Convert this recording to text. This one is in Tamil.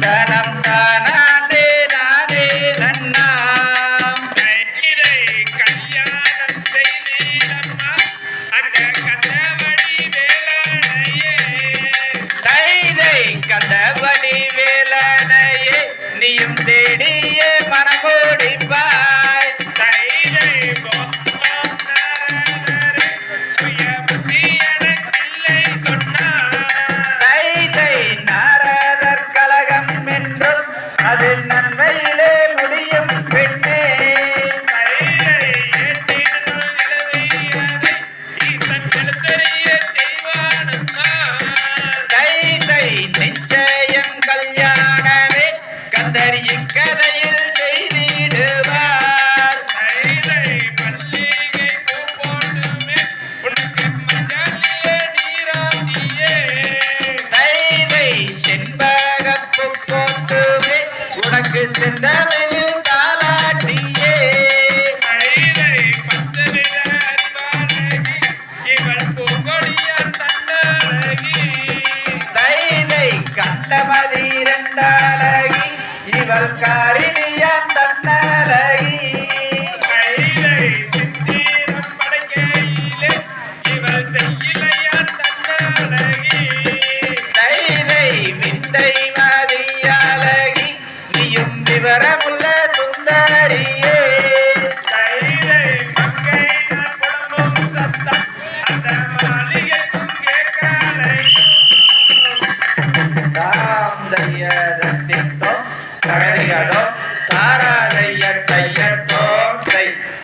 ధనం ధనం கந்தரியின் கதையில் செய்திடுவார். உனக்கு தைதை செண்பகப்பு உனக்கு செந்தமிழில் இவள் தன்னழகி தைதை கண்டமதி திங்கள் கருதிய தன்னலகி விவரமுள்ள சுந்தரியே That's it. América, ¿no? Sara.